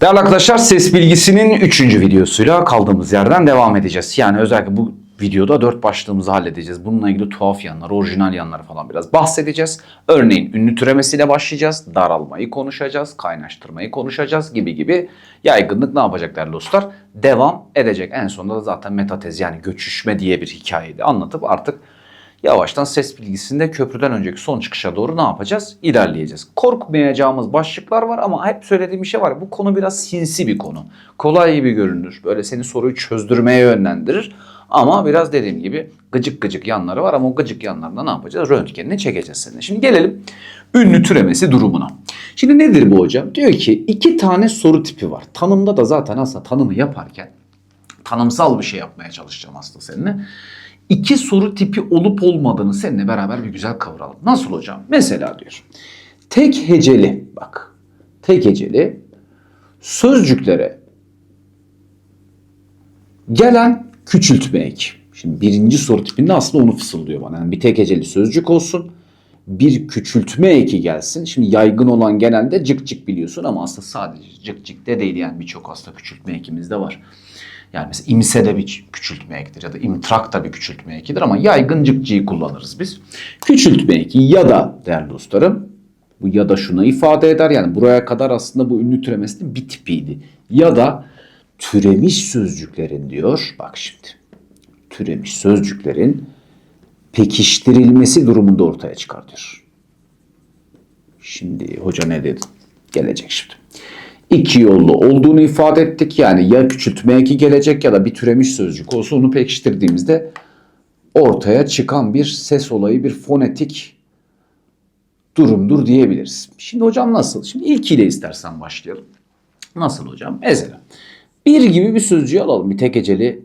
Değerli arkadaşlar ses bilgisinin 3. videosuyla kaldığımız yerden devam edeceğiz. Yani özellikle bu videoda dört başlığımızı halledeceğiz. Bununla ilgili tuhaf yanları, orijinal yanları falan biraz bahsedeceğiz. Örneğin ünlü türemesiyle başlayacağız. Daralmayı konuşacağız, kaynaştırmayı konuşacağız gibi gibi yaygınlık ne yapacak değerli dostlar? Devam edecek. En sonunda da zaten metatez yani göçüşme diye bir hikayeyi de anlatıp artık yavaştan ses bilgisinde köprüden önceki son çıkışa doğru ne yapacağız? İlerleyeceğiz. Korkmayacağımız başlıklar var ama hep söylediğim bir şey var. Bu konu biraz sinsi bir konu. Kolay gibi görünür. Böyle seni soruyu çözdürmeye yönlendirir. Ama biraz dediğim gibi gıcık gıcık yanları var ama o gıcık yanlarında ne yapacağız? Röntgenini çekeceğiz seninle. Şimdi gelelim ünlü türemesi durumuna. Şimdi nedir bu hocam? Diyor ki iki tane soru tipi var. Tanımda da zaten aslında tanımı yaparken tanımsal bir şey yapmaya çalışacağım aslında seninle. İki soru tipi olup olmadığını seninle beraber bir güzel kavuralım. Nasıl hocam? Mesela diyor. Tek heceli bak. Tek heceli sözcüklere gelen küçültme. Şimdi birinci soru tipinde aslında onu fısıldıyor bana. Yani bir tek heceli sözcük olsun. Bir küçültme eki gelsin. Şimdi yaygın olan genelde cık cık biliyorsun ama aslında sadece cık cık de değil yani birçok aslında küçültme ekimiz var. Yani mesela imse de bir küçültme ekidir ya da imtrak da bir küçültme ekidir ama yaygın cıkcıyı kullanırız biz. Küçültme eki ya da değerli dostlarım bu ya da şuna ifade eder yani buraya kadar aslında bu ünlü türemesinin bir tipiydi. Ya da türemiş sözcüklerin diyor bak şimdi türemiş sözcüklerin pekiştirilmesi durumunda ortaya çıkar. Şimdi hoca ne dedi? Gelecek şimdi. İki yollu olduğunu ifade ettik. Yani ya küçültme eki gelecek ya da bir türemiş sözcük olsa onu pekiştirdiğimizde ortaya çıkan bir ses olayı, bir fonetik durumdur diyebiliriz. Şimdi hocam nasıl? Şimdi ilkiyle istersen başlayalım. Nasıl hocam? Mesela bir gibi bir sözcüğü alalım. Bir tek heceli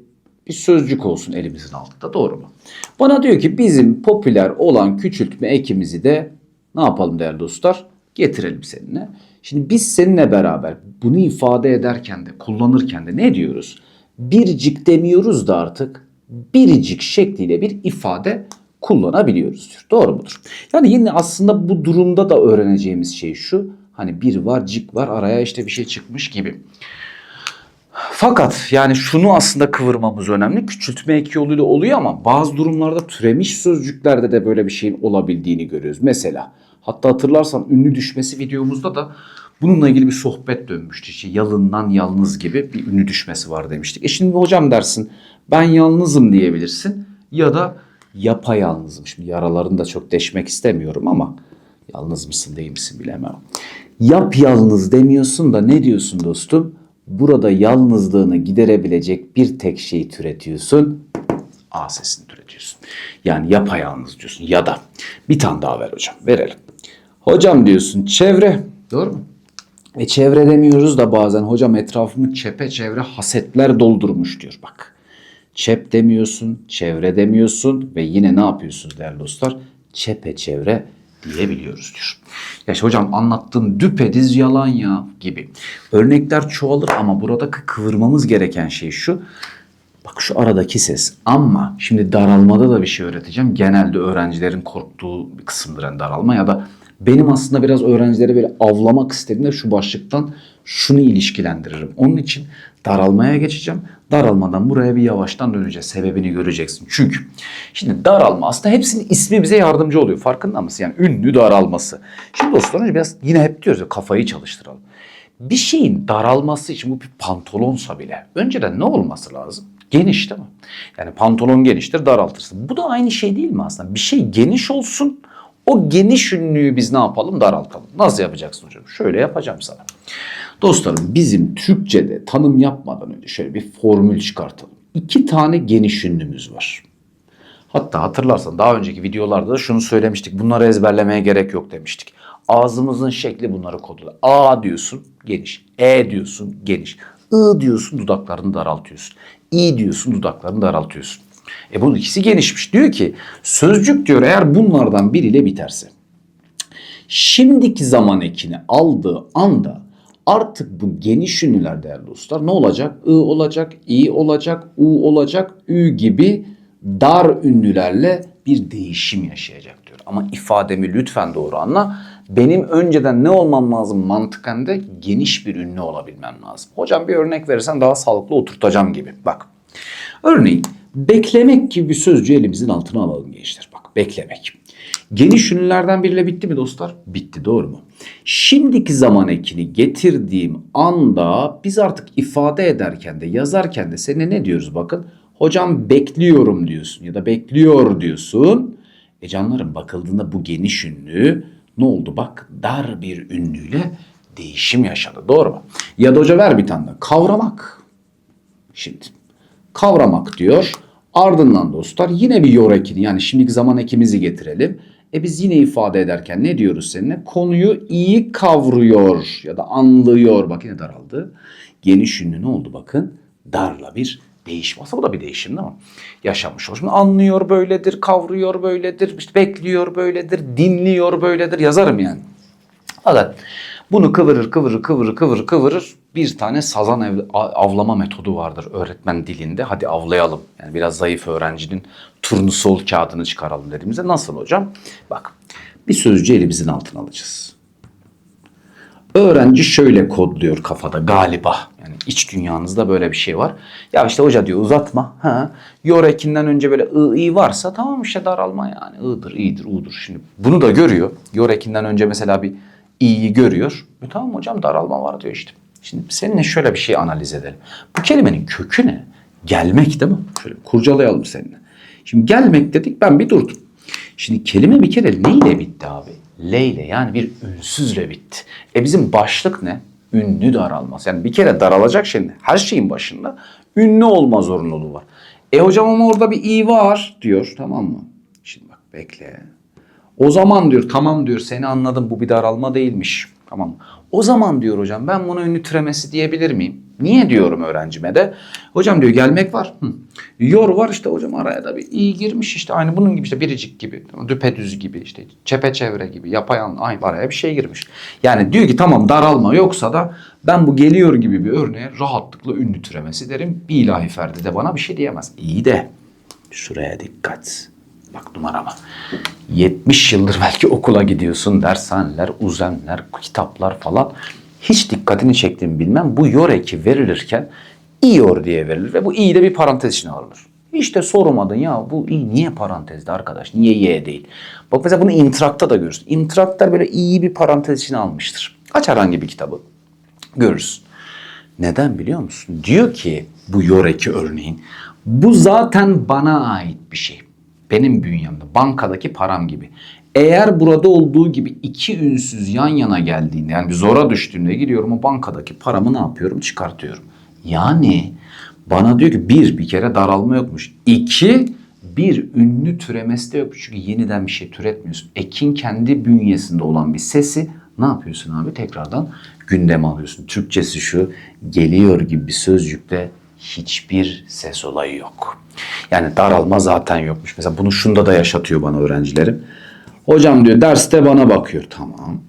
bir sözcük olsun elimizin altında. Doğru mu? Bana diyor ki bizim popüler olan küçültme ekimizi de ne yapalım değerli dostlar? Getirelim seninle. Şimdi biz seninle beraber bunu ifade ederken de kullanırken de ne diyoruz? Biricik demiyoruz da artık biricik şekliyle bir ifade kullanabiliyoruz diyor. Doğru mudur? Yani yine aslında bu durumda da öğreneceğimiz şey şu. Hani bir var, cik var, araya işte bir şey çıkmış gibi. Fakat yani şunu aslında kıvırmamız önemli. Küçültme eki yoluyla oluyor ama bazı durumlarda türemiş sözcüklerde de böyle bir şeyin olabildiğini görüyoruz. Mesela hatta hatırlarsan ünlü düşmesi videomuzda da bununla ilgili bir sohbet dönmüştü. İşte yalından yalnız gibi bir ünlü düşmesi var demiştik. E şimdi hocam dersin ben yalnızım diyebilirsin ya da yapayalnızım. Şimdi yaralarını da çok deşmek istemiyorum ama yalnız mısın değil misin bilemem. Yap yalnız demiyorsun da ne diyorsun dostum? Burada yalnızlığını giderebilecek bir tek şeyi türetiyorsun. A sesini türetiyorsun. Yani yapayalnız diyorsun ya da bir tane daha ver hocam verelim. Hocam diyorsun çevre doğru mu? E çevre demiyoruz da bazen hocam etrafımı çepeçevre hasetler doldurmuş diyor bak. Çep demiyorsun, çevre demiyorsun ve yine ne yapıyorsun değerli dostlar? Çepeçevre diyebiliyoruz diyor. Ya işte hocam anlattığın düpediz yalan ya gibi. Örnekler çoğalır ama burada kıvırmamız gereken şey şu. Bak şu aradaki ses. Ama şimdi daralmada da bir şey öğreteceğim. Genelde öğrencilerin korktuğu bir kısımdır yani daralma ya da benim aslında biraz öğrencileri böyle avlamak istediğimde şu başlıktan şunu ilişkilendiririm. Onun için daralmaya geçeceğim. Daralmadan buraya bir yavaştan döneceğiz. Sebebini göreceksin. Çünkü şimdi daralma aslında hepsinin ismi bize yardımcı oluyor. Farkında mısın? Yani ünlü daralması. Şimdi dostlar önce biraz yine hep diyoruz ya kafayı çalıştıralım. Bir şeyin daralması için bu bir pantolonsa bile önceden ne olması lazım? Geniş değil mi? Yani pantolon geniştir daraltırsın. Bu da aynı şey değil mi aslında? Bir şey geniş olsun o geniş ünlüyü biz ne yapalım? Daraltalım. Nasıl yapacaksın hocam? Şöyle yapacağım sana. Dostlarım bizim Türkçe'de tanım yapmadan önce şöyle bir formül çıkartalım. İki tane geniş ünlümüz var. Hatta hatırlarsan daha önceki videolarda da şunu söylemiştik. Bunları ezberlemeye gerek yok demiştik. Ağzımızın şekli bunları kodlar. A diyorsun geniş. E diyorsun geniş. I diyorsun dudaklarını daraltıyorsun. İ diyorsun dudaklarını daraltıyorsun. E bunun ikisi genişmiş. Diyor ki sözcük diyor eğer bunlardan biriyle biterse. Şimdiki zaman ekini aldığı anda artık bu geniş ünlüler değerli dostlar ne olacak? I olacak, i olacak, u olacak, ü gibi dar ünlülerle bir değişim yaşayacak diyor. Ama ifademi lütfen doğru anla. benim önceden ne olmam lazım mantıken de geniş bir ünlü olabilmem lazım. Hocam bir örnek verirsen daha sağlıklı oturtacağım gibi. Bak. Örneğin beklemek gibi bir sözcüğü elimizin altına alalım gençler. Bak beklemek. Geniş ünlülerden biriyle bitti mi dostlar? Bitti doğru mu? Şimdiki zaman ekini getirdiğim anda biz artık ifade ederken de yazarken de seninle ne diyoruz bakın. Hocam bekliyorum diyorsun ya da bekliyor diyorsun. E canlarım bakıldığında bu geniş ünlü ne oldu bak dar bir ünlüyle değişim yaşadı doğru mu? Ya da hoca ver bir tane kavramak. Şimdi kavramak diyor. Ardından dostlar yine bir yor ekini yani şimdiki zaman ekimizi getirelim. E biz yine ifade ederken ne diyoruz seninle? Konuyu iyi kavruyor ya da anlıyor. Bak yine daraldı. Geniş ünlü ne oldu bakın? Darla bir değişim. Aslında bu da bir değişim değil mi? Yaşanmış. O Şimdi anlıyor böyledir, kavruyor böyledir, işte bekliyor böyledir, dinliyor böyledir. Yazarım yani. Fakat bunu kıvırır kıvırır kıvırır kıvırır kıvırır bir tane sazan ev- avlama metodu vardır öğretmen dilinde. Hadi avlayalım. Yani biraz zayıf öğrencinin turnusol kağıdını çıkaralım dediğimizde nasıl hocam? Bak bir sözcüğü elimizin altına alacağız. Öğrenci şöyle kodluyor kafada galiba. Yani iç dünyanızda böyle bir şey var. Ya işte hoca diyor uzatma. Ha. Yor ekinden önce böyle ı, i varsa tamam işte daralma yani. I'dır, i'dir, u'dur. Şimdi bunu da görüyor. Yor ekinden önce mesela bir i'yi görüyor. E tamam hocam daralma var diyor işte. Şimdi seninle şöyle bir şey analiz edelim. Bu kelimenin kökü ne? Gelmek değil mi? Şöyle kurcalayalım seninle. Şimdi gelmek dedik ben bir durdum. Şimdi kelime bir kere neyle bitti abi? L ile yani bir ünsüzle bitti. E bizim başlık ne? Ünlü daralmaz. Yani bir kere daralacak şimdi her şeyin başında ünlü olma zorunluluğu var. E hocam ama orada bir i var diyor tamam mı? Şimdi bak bekle. O zaman diyor tamam diyor seni anladım bu bir daralma değilmiş. Tamam? O zaman diyor hocam ben buna ünlü türemesi diyebilir miyim? Niye diyorum öğrencime de? Hocam diyor gelmek var. Hı. Yor var işte hocam araya da bir iyi girmiş işte aynı bunun gibi işte biricik gibi, düpedüz gibi işte çepeçevre gibi yapayan aynı araya bir şey girmiş. Yani diyor ki tamam daralma yoksa da ben bu geliyor gibi bir örneğe rahatlıkla ünlü türemesi derim. Bir ilahi ferdi de bana bir şey diyemez. İyi de şuraya dikkat. Bak numarama. 70 yıldır belki okula gidiyorsun. Dershaneler, uzenler, kitaplar falan. Hiç dikkatini çektiğimi bilmem. Bu yor eki verilirken iyor diye verilir ve bu i de bir parantez içine alınır. Hiç de sormadın ya bu i niye parantezde arkadaş? Niye y değil? Bak mesela bunu intrakta da görürsün. İntraktar böyle i'yi bir parantez içine almıştır. Aç herhangi bir kitabı. Görürsün. Neden biliyor musun? Diyor ki bu yoreki örneğin bu zaten bana ait bir şey. Benim bünyemde bankadaki param gibi. Eğer burada olduğu gibi iki ünsüz yan yana geldiğinde yani bir zora düştüğünde gidiyorum o bankadaki paramı ne yapıyorum? Çıkartıyorum. Yani bana diyor ki bir bir kere daralma yokmuş. İki bir ünlü türemesi de yok. Çünkü yeniden bir şey türetmiyorsun. Ekin kendi bünyesinde olan bir sesi ne yapıyorsun abi? Tekrardan gündeme alıyorsun. Türkçesi şu geliyor gibi bir sözcükte hiçbir ses olayı yok. Yani daralma zaten yokmuş. Mesela bunu şunda da yaşatıyor bana öğrencilerim. Hocam diyor derste bana bakıyor. Tamam.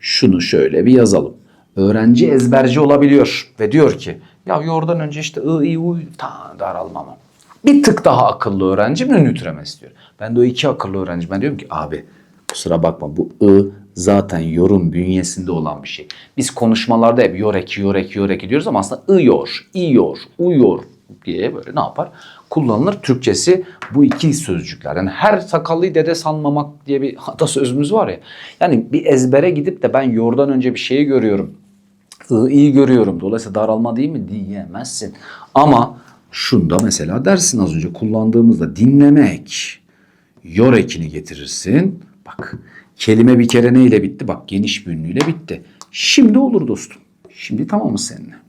Şunu şöyle bir yazalım. Öğrenci ezberci olabiliyor ve diyor ki ya yordan önce işte ı, i, u, ta daralma mı? Bir tık daha akıllı öğrenci ünlü türemesi diyor. Ben de o iki akıllı öğrenci ben diyorum ki abi kusura bakma bu ı zaten yorum bünyesinde olan bir şey. Biz konuşmalarda hep yor eki yor eki yor eki diyoruz ama aslında ıyor, iyor, uyor diye böyle ne yapar? Kullanılır. Türkçesi bu iki sözcükler. Yani her sakallıyı dede sanmamak diye bir atasözümüz var ya. Yani bir ezbere gidip de ben yordan önce bir şeyi görüyorum. İyi görüyorum. Dolayısıyla daralma değil mi? Diyemezsin. Ama şunda mesela dersin az önce kullandığımızda dinlemek. Yor ekini getirirsin. Bak kelime bir kere neyle bitti? Bak geniş bir ünlüyle bitti. Şimdi olur dostum. Şimdi tamamız seninle.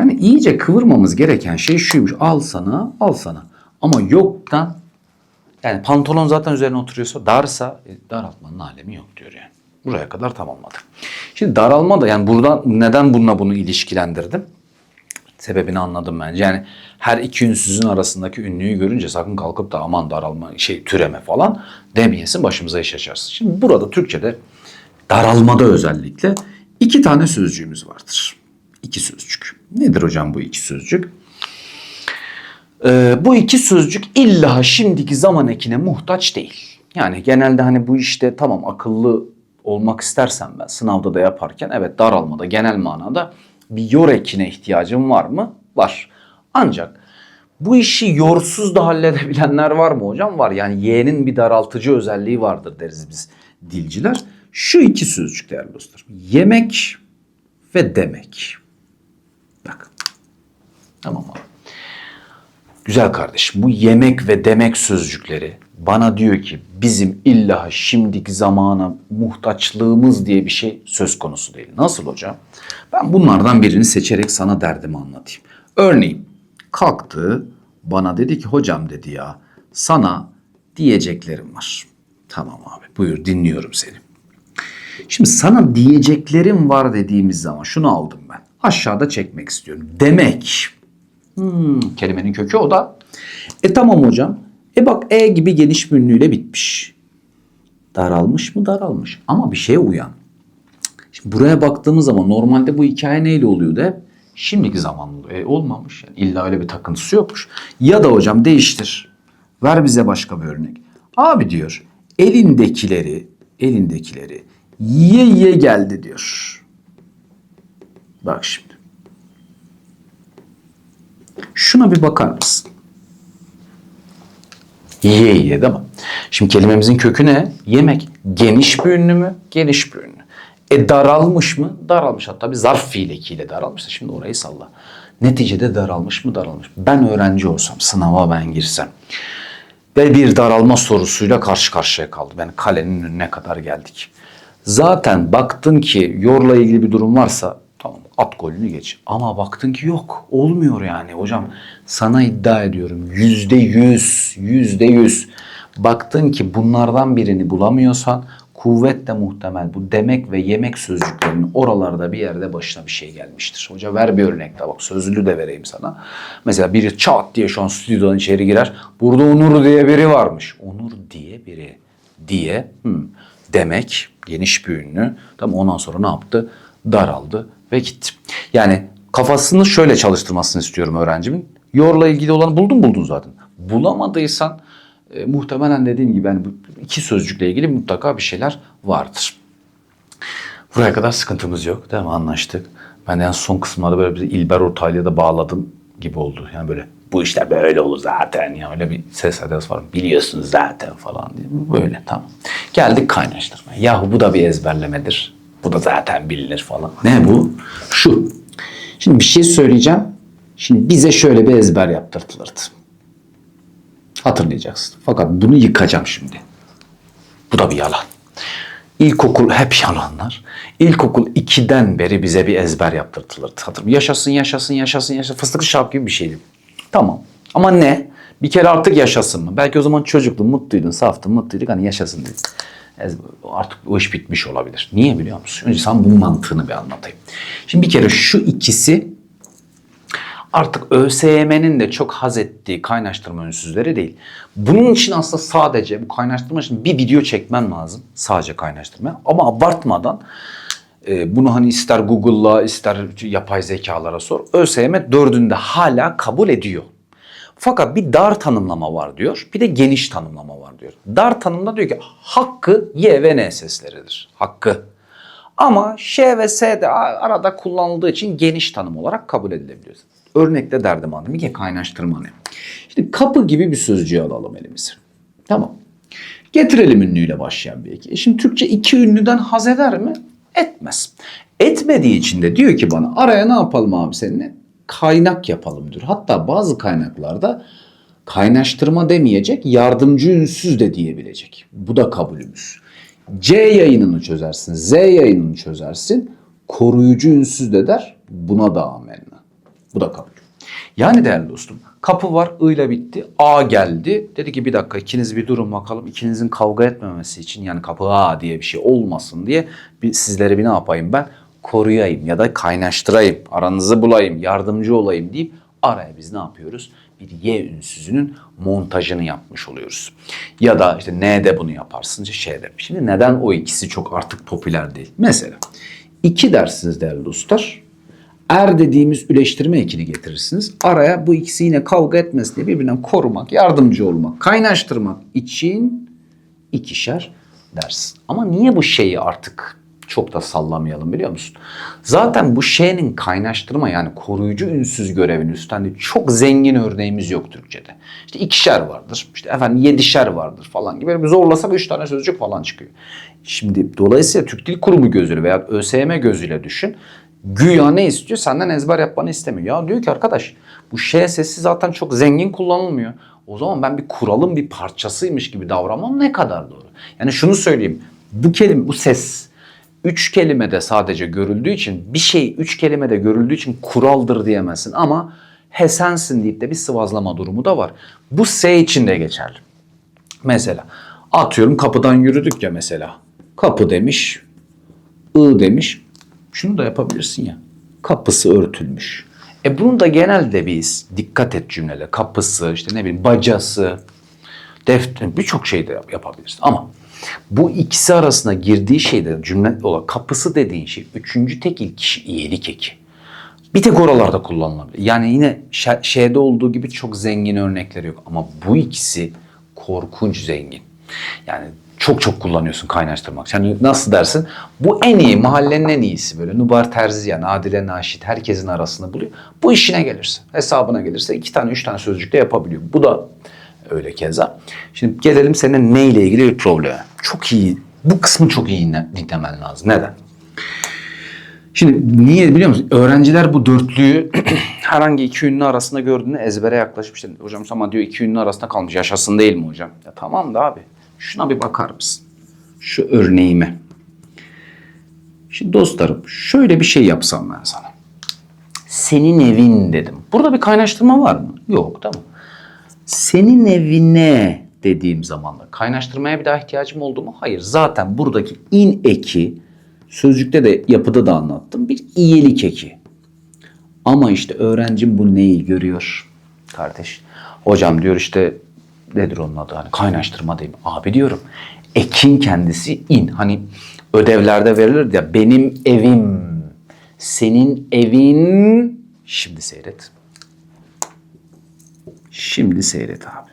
Yani iyice kıvırmamız gereken şey şuymuş. Al sana, al sana. Ama yoktan yani pantolon zaten üzerine oturuyorsa darsa e, daraltmanın alemi yok diyor yani. Buraya kadar tamamladık. Şimdi daralma da yani buradan neden bununla bunu ilişkilendirdim? Sebebini anladım bence. Yani her iki ünsüzün arasındaki ünlüyü görünce sakın kalkıp da aman daralma şey türeme falan demeyesin başımıza iş açarsın. Şimdi burada Türkçe'de daralmada özellikle iki tane sözcüğümüz vardır. İki sözcük. Nedir hocam bu iki sözcük? Ee, bu iki sözcük illa şimdiki zaman ekine muhtaç değil. Yani genelde hani bu işte tamam akıllı olmak istersen ben sınavda da yaparken evet daralmada genel manada bir yor ekine ihtiyacım var mı? Var. Ancak bu işi yorsuz da halledebilenler var mı hocam? Var. Yani y'nin bir daraltıcı özelliği vardır deriz biz dilciler. Şu iki sözcük değerli dostlar. Yemek ve demek. Tamam abi. Güzel kardeşim bu yemek ve demek sözcükleri bana diyor ki bizim illa şimdiki zamana muhtaçlığımız diye bir şey söz konusu değil. Nasıl hocam? Ben bunlardan birini seçerek sana derdimi anlatayım. Örneğin kalktı bana dedi ki hocam dedi ya sana diyeceklerim var. Tamam abi buyur dinliyorum seni. Şimdi sana diyeceklerim var dediğimiz zaman şunu aldım ben. Aşağıda çekmek istiyorum. Demek. Hmm, kelimenin kökü o da. E tamam hocam. E bak E gibi geniş bir ünlüyle bitmiş. Daralmış mı daralmış. Ama bir şeye uyan. Şimdi buraya baktığımız zaman normalde bu hikaye neyle oluyordu hep? Şimdiki zamanlı e, olmamış. Yani illa öyle bir takıntısı yokmuş. Ya da hocam değiştir. Ver bize başka bir örnek. Abi diyor elindekileri elindekileri yiye yiye geldi diyor. Bak şimdi. Şuna bir bakar mısın? Yiye yiye değil mi? Şimdi kelimemizin kökü ne? Yemek. Geniş bir ünlü mü? Geniş bir ünlü. E daralmış mı? Daralmış. Hatta bir zarf fiil ekiyle daralmış. da Şimdi orayı salla. Neticede daralmış mı? Daralmış. Ben öğrenci olsam, sınava ben girsem ve bir daralma sorusuyla karşı karşıya kaldım. Yani kalenin önüne kadar geldik. Zaten baktın ki yorla ilgili bir durum varsa at golünü geç. Ama baktın ki yok olmuyor yani hocam. Sana iddia ediyorum yüzde yüz, yüzde yüz. Baktın ki bunlardan birini bulamıyorsan kuvvetle muhtemel bu demek ve yemek sözcüklerinin oralarda bir yerde başına bir şey gelmiştir. Hoca ver bir örnek daha bak sözlü de vereyim sana. Mesela biri çat diye şu an stüdyodan içeri girer. Burada Onur diye biri varmış. Onur diye biri diye hmm, demek geniş bir ünlü. Tamam ondan sonra ne yaptı? Daraldı ve gitti. Yani kafasını şöyle çalıştırmasını istiyorum öğrencimin. Yorla ilgili olanı buldun buldun zaten. Bulamadıysan e, muhtemelen dediğim gibi yani bu iki sözcükle ilgili mutlaka bir şeyler vardır. Buraya kadar sıkıntımız yok değil mi? Anlaştık. Ben en son kısımlarda böyle bir İlber Ortaylı'ya da bağladım gibi oldu. Yani böyle bu işler böyle olur zaten ya öyle bir ses adres var. Biliyorsunuz zaten falan diye. Böyle tamam. Geldik kaynaştırmaya. Yahu bu da bir ezberlemedir. Bu da zaten bilinir falan. Ne bu? Şu. Şimdi bir şey söyleyeceğim. Şimdi bize şöyle bir ezber yaptırtılırdı. Hatırlayacaksın. Fakat bunu yıkacağım şimdi. Bu da bir yalan. İlkokul hep yalanlar. İlkokul 2'den beri bize bir ezber yaptırtılırdı. Hatır yaşasın yaşasın yaşasın yaşasın. Fıstıklı şap gibi bir şeydi. Tamam. Ama ne? Bir kere artık yaşasın mı? Belki o zaman çocuktun, mutluydun, saftın, mutluyduk. Hani yaşasın dedik. Artık o iş bitmiş olabilir. Niye biliyor musun? Önce sana bunun mantığını bir anlatayım. Şimdi bir kere şu ikisi artık ÖSYM'nin de çok haz ettiği kaynaştırma ünsüzleri değil. Bunun için aslında sadece bu kaynaştırma için bir video çekmen lazım. Sadece kaynaştırma. Ama abartmadan e, bunu hani ister Google'la ister yapay zekalara sor. ÖSYM dördünde hala kabul ediyor. Fakat bir dar tanımlama var diyor. Bir de geniş tanımlama var diyor. Dar tanımda diyor ki hakkı Y ve N sesleridir. Hakkı. Ama Ş ve S de arada kullanıldığı için geniş tanım olarak kabul edilebiliyor. Örnekte derdim anladım. Bir kaynaştırma ne? Şimdi kapı gibi bir sözcüğü alalım elimize. Tamam. Getirelim ünlüyle başlayan bir eki. E Şimdi Türkçe iki ünlüden haz eder mi? Etmez. Etmediği için de diyor ki bana araya ne yapalım abi seninle? Kaynak yapalım diyor. Hatta bazı kaynaklarda kaynaştırma demeyecek, yardımcı ünsüz de diyebilecek. Bu da kabulümüz. C yayınını çözersin, Z yayınını çözersin. Koruyucu ünsüz de der. Buna da amenna. Bu da kabul. Yani değerli dostum kapı var I ile bitti. A geldi. Dedi ki bir dakika ikiniz bir durun bakalım. İkinizin kavga etmemesi için yani kapı A diye bir şey olmasın diye bir, sizlere bir ne yapayım ben? Koruyayım ya da kaynaştırayım. Aranızı bulayım. Yardımcı olayım deyip araya biz ne yapıyoruz? Bir Y ünsüzünün montajını yapmış oluyoruz. Ya da işte N'de bunu yaparsın, Ş'de. Şimdi neden o ikisi çok artık popüler değil? Mesela iki dersiniz değerli dostlar. Er dediğimiz üleştirme ekini getirirsiniz. Araya bu ikisi yine kavga etmesin diye birbirinden korumak, yardımcı olmak, kaynaştırmak için ikişer dersin. Ama niye bu şeyi artık çok da sallamayalım biliyor musun? Zaten bu şeyin kaynaştırma yani koruyucu ünsüz görevini üstlendiği çok zengin örneğimiz yok Türkçe'de. İşte ikişer vardır, işte efendim yedişer vardır falan gibi. Zorlasak üç tane sözcük falan çıkıyor. Şimdi dolayısıyla Türk Dil Kurumu gözüyle veya ÖSYM gözüyle düşün. Güya ne istiyor? Senden ezber yapmanı istemiyor. Ya diyor ki arkadaş bu şey sesi zaten çok zengin kullanılmıyor. O zaman ben bir kuralın bir parçasıymış gibi davranmam ne kadar doğru? Yani şunu söyleyeyim. Bu kelime, bu ses üç kelimede sadece görüldüğü için bir şey üç kelimede görüldüğü için kuraldır diyemezsin ama he sensin deyip de bir sıvazlama durumu da var. Bu S için de geçerli. Mesela atıyorum kapıdan yürüdük ya mesela. Kapı demiş, I demiş. Şunu da yapabilirsin ya. Kapısı örtülmüş. E bunu da genelde biz dikkat et cümlede. Kapısı, işte ne bileyim bacası, defter birçok şey de yap- yapabilirsin. Ama bu ikisi arasında girdiği şeyde cümle olarak kapısı dediğin şey üçüncü tekil kişi iyilik eki. Bir tek oralarda kullanılabilir. Yani yine şe- şeyde olduğu gibi çok zengin örnekleri yok. Ama bu ikisi korkunç zengin. Yani çok çok kullanıyorsun kaynaştırmak. Yani nasıl dersin? Bu en iyi, mahallenin en iyisi böyle. Nubar Terzi yani Adile Naşit herkesin arasında buluyor. Bu işine gelirse, hesabına gelirse iki tane, üç tane sözcük de yapabiliyor. Bu da öyle keza. Şimdi gelelim senin ne ile ilgili bir probleme. Çok iyi, bu kısmı çok iyi dinle- dinlemen lazım. Neden? Şimdi niye biliyor musun? Öğrenciler bu dörtlüyü herhangi iki ünlü arasında gördüğünde ezbere yaklaşmış. Hocam ama diyor iki ünlü arasında kalmış. Yaşasın değil mi hocam? Ya tamam da abi. Şuna bir bakar mısın? Şu örneğime. Şimdi dostlarım şöyle bir şey yapsam ben sana. Senin evin dedim. Burada bir kaynaştırma var mı? Yok tamam. Senin evine dediğim zaman da kaynaştırmaya bir daha ihtiyacım oldu mu? Hayır. Zaten buradaki in eki sözcükte de yapıda da anlattım. Bir iyilik eki. Ama işte öğrencim bu neyi görüyor kardeş? Hocam diyor işte nedir onun adı? Hani kaynaştırma diyeyim. Abi diyorum ekin kendisi in. Hani ödevlerde verilir ya benim evim, senin evin. Şimdi seyret. Şimdi seyret abi.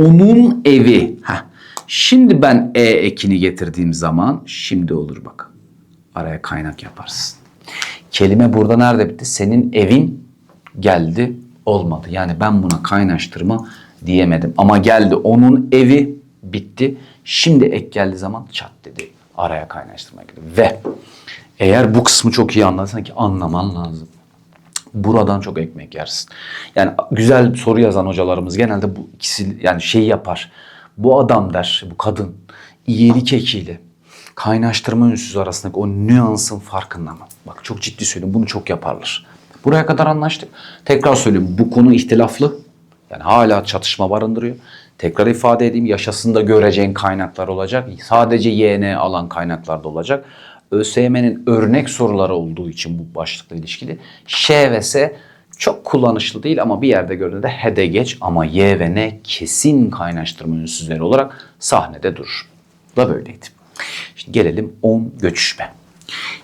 Onun evi. Heh. Şimdi ben e ekini getirdiğim zaman şimdi olur bak. Araya kaynak yaparsın. Kelime burada nerede bitti? Senin evin geldi olmadı. Yani ben buna kaynaştırma diyemedim. Ama geldi onun evi bitti. Şimdi ek geldiği zaman çat dedi. Araya kaynaştırma girdi. Ve eğer bu kısmı çok iyi anladıysan ki anlaman lazım buradan çok ekmek yersin. Yani güzel soru yazan hocalarımız genelde bu ikisi yani şey yapar. Bu adam der, bu kadın iyilik ekiyle kaynaştırma ünsüz arasındaki o nüansın farkında mı? Bak çok ciddi söylüyorum bunu çok yaparlar. Buraya kadar anlaştık. Tekrar söyleyeyim bu konu ihtilaflı. Yani hala çatışma barındırıyor. Tekrar ifade edeyim yaşasında göreceğin kaynaklar olacak. Sadece YN alan kaynaklar da olacak. ÖSYM'nin örnek soruları olduğu için bu başlıkla ilişkili. Ş ve S çok kullanışlı değil ama bir yerde gördüğünde he de geç ama Y ve N kesin kaynaştırma ünsüzleri olarak sahnede durur. Da böyleydi. Şimdi gelelim 10 göçüşme.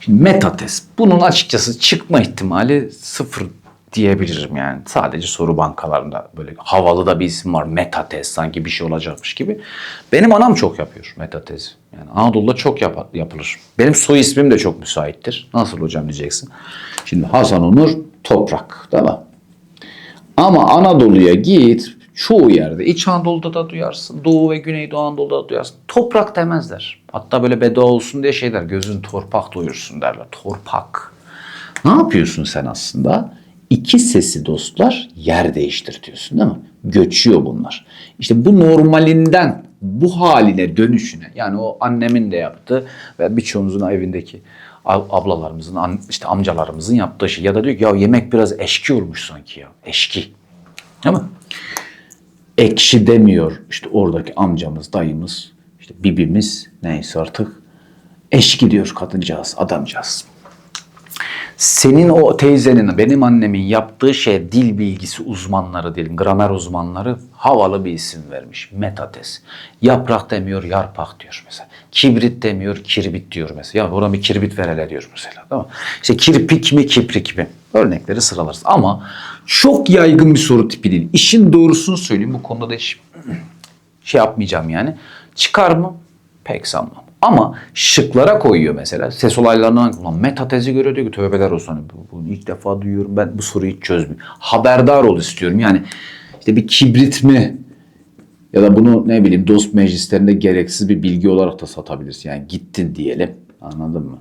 Şimdi metates. Bunun açıkçası çıkma ihtimali sıfır diyebilirim yani. Sadece soru bankalarında böyle havalı da bir isim var. Metates sanki bir şey olacakmış gibi. Benim anam çok yapıyor metatezi. Yani Anadolu'da çok yap- yapılır. Benim soy ismim de çok müsaittir. Nasıl hocam diyeceksin. Şimdi Hasan Onur Toprak değil mi? Ama Anadolu'ya git çoğu yerde İç Anadolu'da da duyarsın. Doğu ve Güneydoğu Anadolu'da da duyarsın. Toprak demezler. Hatta böyle bedava olsun diye şey der. Gözün torpak doyursun derler. Torpak. Ne yapıyorsun sen aslında? İki sesi dostlar yer değiştirtiyorsun değil mi? Göçüyor bunlar. İşte bu normalinden bu haline dönüşüne yani o annemin de yaptığı ve birçoğumuzun evindeki ab- ablalarımızın işte amcalarımızın yaptığı şey ya da diyor ki ya yemek biraz eşki olmuş sanki ya eşki değil mi? Ekşi demiyor işte oradaki amcamız dayımız işte bibimiz neyse artık eşki diyor kadıncağız adamcağız. Senin o teyzenin, benim annemin yaptığı şey dil bilgisi uzmanları diyelim, gramer uzmanları havalı bir isim vermiş. Metates. Yaprak demiyor, yarpak diyor mesela. Kibrit demiyor, kirbit diyor mesela. Ya oradan bir kirbit ver hele diyor mesela. Mi? İşte kirpik mi, kiprik mi? Örnekleri sıralarız. Ama çok yaygın bir soru tipi değil. İşin doğrusunu söyleyeyim. Bu konuda da hiç şey yapmayacağım yani. Çıkar mı? Pek sanmam. Ama şıklara koyuyor mesela. Ses olaylarından ulan metatezi göre diyor ki tövbeler olsun. Hani bu- bunu ilk defa duyuyorum ben bu soruyu hiç çözmüyorum. Haberdar ol istiyorum. Yani işte bir kibrit mi ya da bunu ne bileyim dost meclislerinde gereksiz bir bilgi olarak da satabilirsin. Yani gittin diyelim. Anladın mı?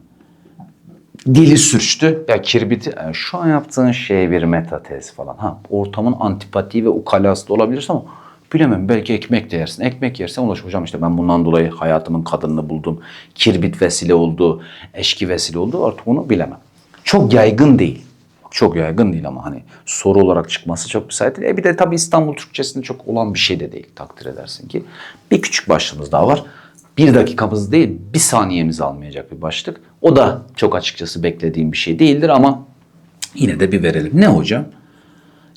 Dili sürçtü. Ya kirbiti yani şu an yaptığın şey bir metatez falan. Ha ortamın antipati ve ukalası da olabilirsin ama bilemem belki ekmek de yersin. Ekmek yersen ulaş hocam işte ben bundan dolayı hayatımın kadınını buldum. Kirbit vesile oldu. Eşki vesile oldu. Artık onu bilemem. Çok yaygın değil. Çok yaygın değil ama hani soru olarak çıkması çok müsait değil. E bir de tabii İstanbul Türkçesinde çok olan bir şey de değil takdir edersin ki. Bir küçük başlığımız daha var. Bir dakikamız değil bir saniyemizi almayacak bir başlık. O da çok açıkçası beklediğim bir şey değildir ama yine de bir verelim. Ne hocam?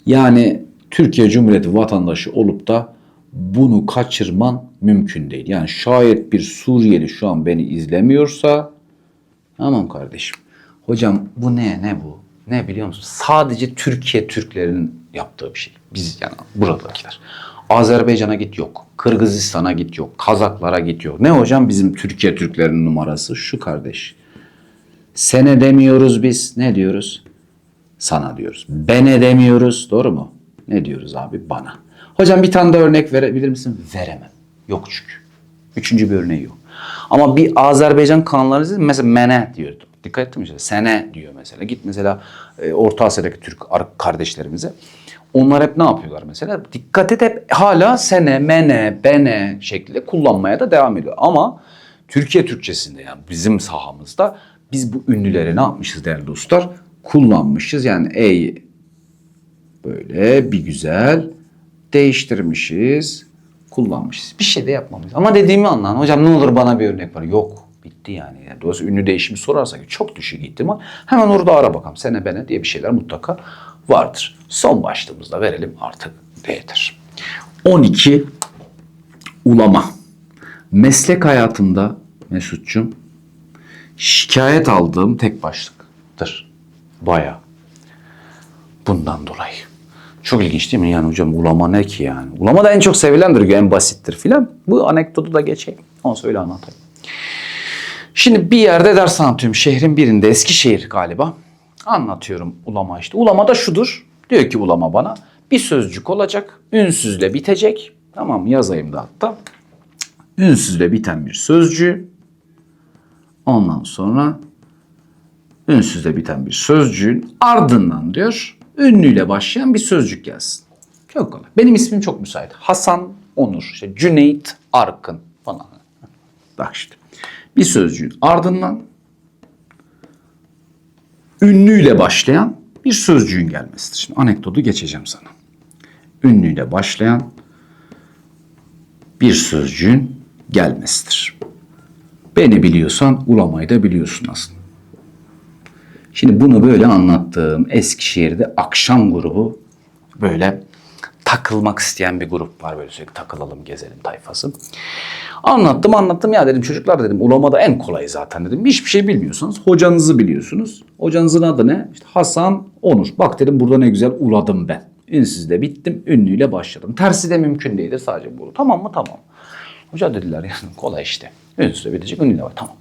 Yani Türkiye Cumhuriyeti vatandaşı olup da bunu kaçırman mümkün değil. Yani şayet bir Suriyeli şu an beni izlemiyorsa tamam kardeşim. Hocam bu ne ne bu? Ne biliyor musun? Sadece Türkiye Türklerinin yaptığı bir şey. Biz yani buradakiler. Azerbaycan'a git yok. Kırgızistan'a git yok. Kazaklara git yok. Ne hocam bizim Türkiye Türklerinin numarası? Şu kardeş. Sene demiyoruz biz. Ne diyoruz? Sana diyoruz. Bene demiyoruz. Doğru mu? Ne diyoruz abi? Bana. Hocam bir tane de örnek verebilir misin? Veremem. Yok çünkü. Üçüncü bir örneği yok. Ama bir Azerbaycan kanalları. Mesela mene diyordu. Dikkat ettin mi? Sene diyor mesela. Git mesela e, Orta Asya'daki Türk ar- kardeşlerimize. Onlar hep ne yapıyorlar mesela? Dikkat et hep hala sene, mene, bene şeklinde kullanmaya da devam ediyor. Ama Türkiye Türkçesinde yani bizim sahamızda biz bu ünlüleri ne yapmışız değerli dostlar? Kullanmışız. Yani ey böyle bir güzel değiştirmişiz, kullanmışız. Bir şey de yapmamışız. Ama dediğimi anlan. Hocam ne olur bana bir örnek var. Yok. Bitti yani. yani dolayısıyla ünlü değişimi sorarsak çok düşük ihtimal. Hemen orada ara bakalım. Sene bene diye bir şeyler mutlaka vardır. Son başlığımızda verelim artık D'dir. 12 ulama. Meslek hayatımda Mesut'cum şikayet aldığım tek başlıktır. Bayağı. Bundan dolayı. Çok ilginç değil mi? Yani hocam ulama ne ki yani? Ulama da en çok sevilendir, en basittir filan. Bu anekdotu da geçeyim. Onu söyle anlatayım. Şimdi bir yerde ders anlatıyorum. Şehrin birinde, Eskişehir galiba. Anlatıyorum ulama işte. Ulama da şudur. Diyor ki ulama bana bir sözcük olacak. Ünsüzle bitecek. Tamam yazayım da hatta. Ünsüzle biten bir sözcüğü. Ondan sonra ünsüzle biten bir sözcüğün ardından diyor ünlüyle başlayan bir sözcük gelsin. Çok kolay. Benim ismim çok müsait. Hasan Onur, işte Cüneyt Arkın falan. Bak işte. Bir sözcüğün ardından ünlüyle başlayan bir sözcüğün gelmesidir. Şimdi anekdotu geçeceğim sana. Ünlüyle başlayan bir sözcüğün gelmesidir. Beni biliyorsan ulamayı da biliyorsun aslında. Şimdi bunu böyle anlattığım Eskişehir'de akşam grubu böyle takılmak isteyen bir grup var böyle sürekli takılalım gezelim tayfası. Anlattım anlattım ya dedim çocuklar dedim ulamada en kolay zaten dedim. Hiçbir şey bilmiyorsanız hocanızı biliyorsunuz. Hocanızın adı ne? İşte Hasan Onur. Bak dedim burada ne güzel uladım ben. Ünsüzle bittim, ünlüyle başladım. Tersi de mümkün değildir sadece bu. Tamam mı? Tamam. Hoca dediler yani kolay işte. Ünsüzle bitecek, ünlüyle var. Tamam.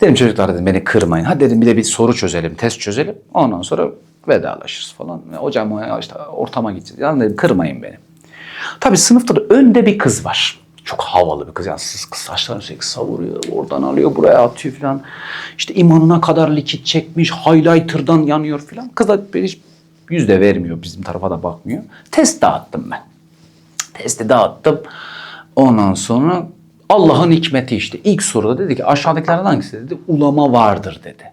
Dedim çocuklar dedim beni kırmayın. Hadi dedim bir de bir soru çözelim, test çözelim. Ondan sonra vedalaşırız falan. Ya Hocam işte ortama gideceğiz. Yani dedim kırmayın beni. Tabii sınıfta da önde bir kız var. Çok havalı bir kız. Yani siz kız saçlarını sürekli savuruyor. Oradan alıyor buraya atıyor falan. İşte imanına kadar likit çekmiş. Highlighter'dan yanıyor falan. Kız da hiç yüz de vermiyor. Bizim tarafa da bakmıyor. Test dağıttım ben. Testi dağıttım. Ondan sonra Allah'ın hikmeti işte. İlk soruda dedi ki aşağıdakilerden hangisi dedi? Ulama vardır dedi.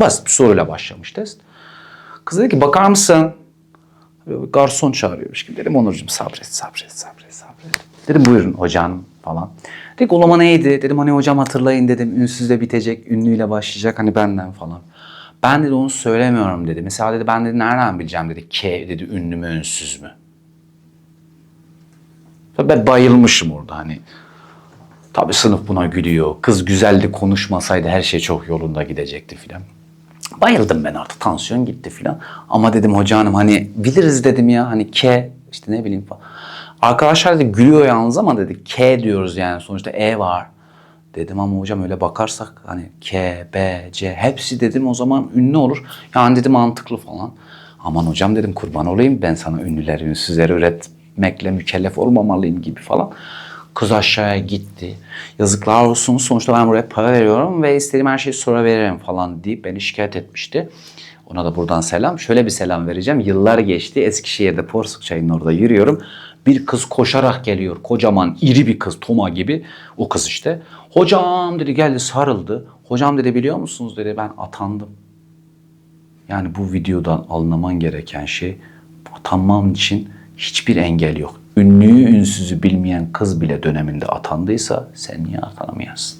Basit bir soruyla başlamış test. Kız dedi ki bakar mısın? Garson çağırıyormuş gibi. Dedim Onurcuğum sabret, sabret, sabret, sabret. Dedim buyurun hocam falan. Dedi ki ulama neydi? Dedim hani hocam hatırlayın dedim. Ünsüzle bitecek, ünlüyle başlayacak hani benden falan. Ben dedi onu söylemiyorum dedi. Mesela dedi ben dedi nereden bileceğim dedi. K dedi ünlü mü ünsüz mü? Ben bayılmışım orada hani. Tabii sınıf buna gülüyor. Kız güzeldi konuşmasaydı her şey çok yolunda gidecekti filan. Bayıldım ben artık tansiyon gitti filan. Ama dedim hoca hanım hani biliriz dedim ya hani K işte ne bileyim falan. Arkadaşlar dedi gülüyor yalnız ama dedi K diyoruz yani sonuçta E var. Dedim ama hocam öyle bakarsak hani K, B, C hepsi dedim o zaman ünlü olur. Yani dedim mantıklı falan. Aman hocam dedim kurban olayım ben sana ünlüleri, ünsüzleri üretmekle mükellef olmamalıyım gibi falan. Kız aşağıya gitti. Yazıklar olsun sonuçta ben buraya para veriyorum ve istediğim her şeyi sonra veririm falan deyip beni şikayet etmişti. Ona da buradan selam. Şöyle bir selam vereceğim. Yıllar geçti. Eskişehir'de Porsuk Çayı'nın orada yürüyorum. Bir kız koşarak geliyor. Kocaman iri bir kız Toma gibi. O kız işte. Hocam dedi geldi sarıldı. Hocam dedi biliyor musunuz dedi ben atandım. Yani bu videodan anlaman gereken şey atanmam için hiçbir engel yok. Ünlüyü ünsüzü bilmeyen kız bile döneminde atandıysa sen niye atanamayasın?